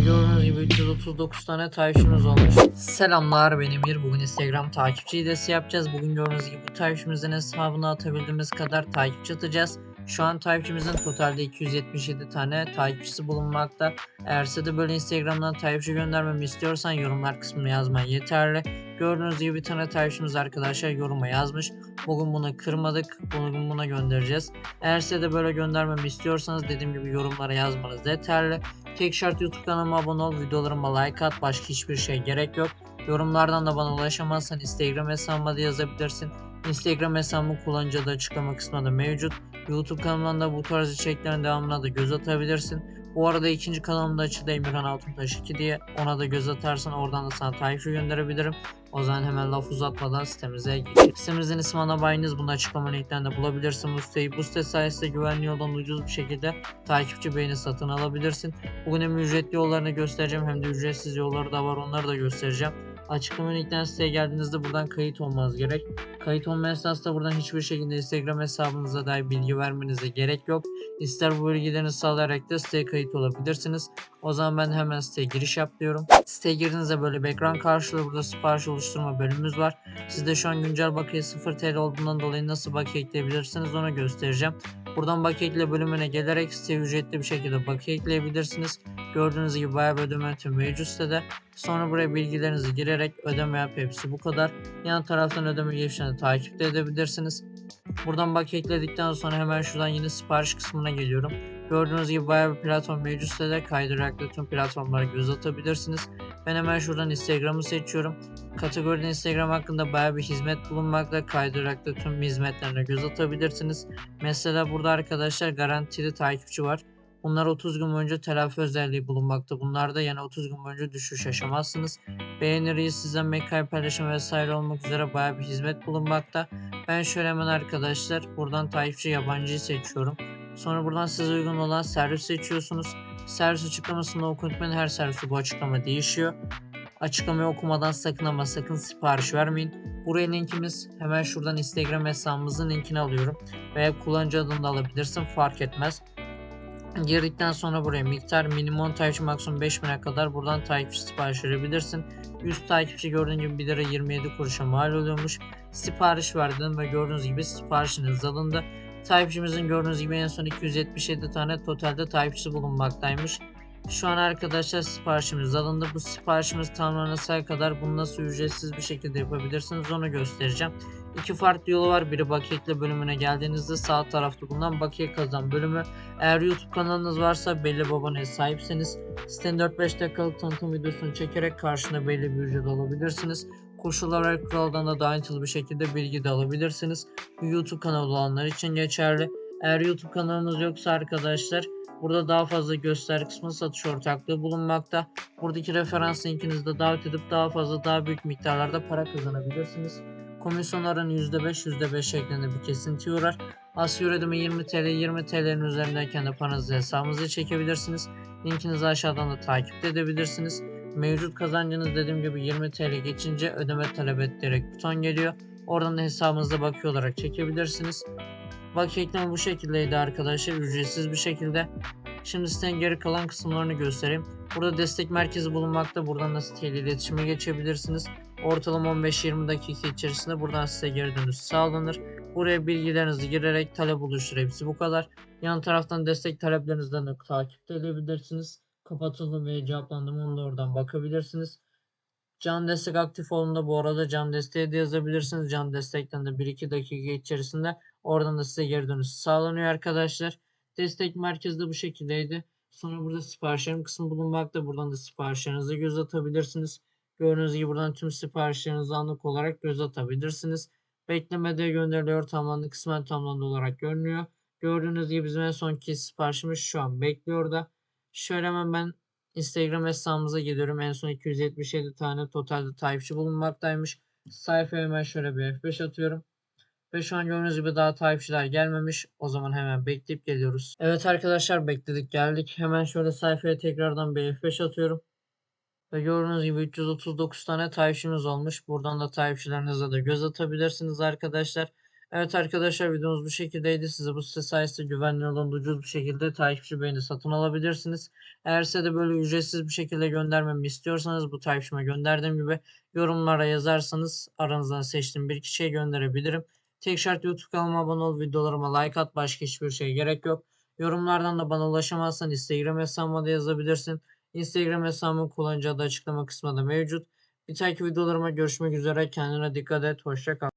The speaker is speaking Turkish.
Gördüğünüz gibi 339 tane takipçimiz olmuş. Selamlar ben Emir. Bugün Instagram takipçi hilesi yapacağız. Bugün gördüğünüz gibi bu takipçimizin hesabına atabildiğimiz kadar takipçi atacağız. Şu an takipçimizin totalde 277 tane takipçisi bulunmakta. Eğer size de böyle Instagram'dan takipçi göndermemi istiyorsan yorumlar kısmına yazman yeterli. Gördüğünüz gibi bir tane takipçimiz arkadaşlar yoruma yazmış. Bugün bunu kırmadık. Bugün buna göndereceğiz. Eğer size de böyle göndermemi istiyorsanız dediğim gibi yorumlara yazmanız yeterli. Tek şart YouTube kanalıma abone ol, videolarıma like at, başka hiçbir şey gerek yok. Yorumlardan da bana ulaşamazsan Instagram hesabıma da yazabilirsin. Instagram hesabımın kullanıcı adı açıklama kısmında mevcut. YouTube kanalımdan da bu tarz içeriklerin devamına da göz atabilirsin. Bu arada ikinci kanalım da açıldı Emirhan Altuntaş 2 diye. Ona da göz atarsan oradan da sana takipçi gönderebilirim. O zaman hemen laf uzatmadan sitemize geçelim. Sitemizin ismi Anabayiniz. Bunu açıklama linklerinde bulabilirsin bu siteyi. Bu site sayesinde güvenli yoldan ucuz bir şekilde takipçi beğeni satın alabilirsin. Bugün hem ücretli yollarını göstereceğim hem de ücretsiz yolları da var onları da göstereceğim. Açıklama linkten siteye geldiğinizde buradan kayıt olmanız gerek. Kayıt olma esnasında buradan hiçbir şekilde Instagram hesabınıza dair bilgi vermenize gerek yok. İster bu bilgilerini sağlayarak da siteye kayıt olabilirsiniz. O zaman ben hemen siteye giriş yap diyorum. Siteye girdiğinizde böyle bir ekran karşılığı burada sipariş oluşturma bölümümüz var. Sizde şu an güncel bakiye 0 TL olduğundan dolayı nasıl bakiye ekleyebilirsiniz onu göstereceğim. Buradan bakiye ekle bölümüne gelerek siteye ücretli bir şekilde bakiye ekleyebilirsiniz. Gördüğünüz gibi bayağı bir ödeme yöntemi mevcut sitede. Sonra buraya bilgilerinizi girerek ödeme yap hepsi bu kadar. Yan taraftan ödeme geçişini takip de edebilirsiniz. Buradan bakiye ekledikten sonra hemen şuradan yine sipariş kısmına geliyorum. Gördüğünüz gibi bayağı bir platform mevcut sitede kaydırarak da tüm platformlara göz atabilirsiniz. Ben hemen şuradan Instagram'ı seçiyorum. Kategoride Instagram hakkında bayağı bir hizmet bulunmakta. Kaydırarak da tüm hizmetlerine göz atabilirsiniz. Mesela burada arkadaşlar garantili takipçi var. Bunlar 30 gün boyunca telafi özelliği bulunmakta. Bunlarda yani 30 gün boyunca düşüş yaşamazsınız. Beğeniriyi sizden mekay paylaşım vesaire olmak üzere bayağı bir hizmet bulunmakta. Ben şöyle hemen arkadaşlar buradan takipçi yabancıyı seçiyorum. Sonra buradan size uygun olan servis seçiyorsunuz. Servis açıklamasında okutmayın her servisi bu açıklama değişiyor. Açıklamayı okumadan sakın ama sakın sipariş vermeyin. Buraya linkimiz hemen şuradan Instagram hesabımızın linkini alıyorum. Veya kullanıcı adını da alabilirsin fark etmez. Girdikten sonra buraya miktar minimum takipçi maksimum 5000'e kadar buradan takipçi sipariş verebilirsin. 100 takipçi gördüğün gibi 1 lira 27 kuruşa mal oluyormuş. Sipariş verdin ve gördüğünüz gibi siparişiniz alındı. Takipçimizin gördüğünüz gibi en son 277 tane totalde takipçisi bulunmaktaymış. Şu an arkadaşlar siparişimiz alındı. Bu siparişimiz tamamlanana kadar bunu nasıl ücretsiz bir şekilde yapabilirsiniz onu göstereceğim. İki farklı yolu var. Biri bakiye ekle bölümüne geldiğinizde sağ tarafta bulunan bakiye kazan bölümü. Eğer YouTube kanalınız varsa belli bir aboneye sahipseniz sitenin 4-5 dakikalık tanıtım videosunu çekerek karşına belli bir ücret alabilirsiniz. Koşullar ve kuraldan da ayrıntılı bir şekilde bilgi de alabilirsiniz. Bu YouTube kanalı olanlar için geçerli. Eğer YouTube kanalınız yoksa arkadaşlar Burada daha fazla göster kısmı satış ortaklığı bulunmakta. Buradaki referans linkinizde davet edip daha fazla daha büyük miktarlarda para kazanabilirsiniz. Komisyonların %5 %5 şeklinde bir kesinti uğrar. Asya ödeme 20 TL 20 TL'nin üzerindeyken de paranızı hesabınıza çekebilirsiniz. Linkinizi aşağıdan da takip edebilirsiniz. Mevcut kazancınız dediğim gibi 20 TL geçince ödeme talep et direkt buton geliyor. Oradan da hesabınıza bakıyor olarak çekebilirsiniz. Bakiye ekleme bu şekildeydi arkadaşlar ücretsiz bir şekilde. Şimdi sitenin geri kalan kısımlarını göstereyim. Burada destek merkezi bulunmakta. Buradan da siteyle iletişime geçebilirsiniz. Ortalama 15-20 dakika içerisinde buradan size geri dönüş sağlanır. Buraya bilgilerinizi girerek talep oluştur. Hepsi bu kadar. Yan taraftan destek taleplerinizden de takip edebilirsiniz. Kapatıldı ve cevaplandı mı onu da oradan bakabilirsiniz. Can destek aktif olduğunda bu arada can desteğe de yazabilirsiniz. Can destekten de 1-2 dakika içerisinde oradan da size geri dönüş sağlanıyor arkadaşlar. Destek merkezi de bu şekildeydi. Sonra burada siparişlerim kısmı bulunmakta. Buradan da siparişlerinize göz atabilirsiniz. Gördüğünüz gibi buradan tüm siparişlerinizi anlık olarak göz atabilirsiniz. Beklemede gönderiliyor tamamlandı kısmen tamamlandı olarak görünüyor. Gördüğünüz gibi bizim en sonki siparişimiz şu an bekliyor da. Şöyle hemen ben Instagram hesabımıza gidiyorum. En son 277 tane totalde takipçi bulunmaktaymış. Sayfaya hemen şöyle bir F5 atıyorum. Ve şu an gördüğünüz gibi daha takipçiler gelmemiş. O zaman hemen bekleyip geliyoruz. Evet arkadaşlar bekledik geldik. Hemen şöyle sayfaya tekrardan bir F5 atıyorum. Ve gördüğünüz gibi 339 tane takipçimiz olmuş. Buradan da takipçilerinize de göz atabilirsiniz arkadaşlar. Evet arkadaşlar videomuz bu şekildeydi. Size bu site sayesinde güvenli olan ucuz bir şekilde takipçi beğeni satın alabilirsiniz. Eğer size de böyle ücretsiz bir şekilde göndermemi istiyorsanız bu takipçime gönderdiğim gibi yorumlara yazarsanız aranızdan seçtiğim bir kişiye gönderebilirim. Tek şart YouTube kanalıma abone ol, videolarıma like at, başka hiçbir şeye gerek yok. Yorumlardan da bana ulaşamazsan Instagram hesabıma da yazabilirsin. Instagram hesabımın kullanıcı adı açıklama kısmında mevcut. Bir dahaki videolarıma görüşmek üzere. Kendine dikkat et. Hoşça kal.